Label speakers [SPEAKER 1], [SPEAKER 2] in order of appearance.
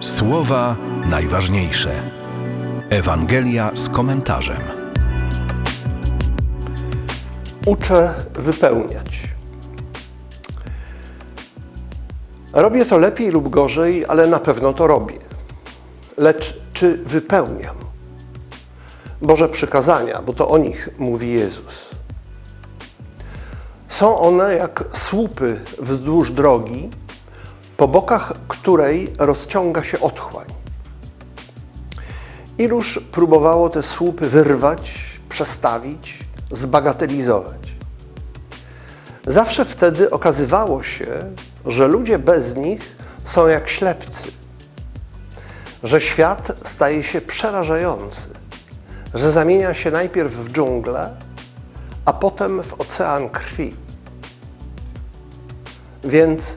[SPEAKER 1] Słowa najważniejsze. Ewangelia z komentarzem.
[SPEAKER 2] Uczę wypełniać. Robię to lepiej lub gorzej, ale na pewno to robię. Lecz czy wypełniam? Boże przykazania, bo to o nich mówi Jezus. Są one jak słupy wzdłuż drogi, po bokach której rozciąga się otchłań. Iluż próbowało te słupy wyrwać, przestawić, zbagatelizować. Zawsze wtedy okazywało się, że ludzie bez nich są jak ślepcy, że świat staje się przerażający, że zamienia się najpierw w dżunglę, a potem w ocean krwi. Więc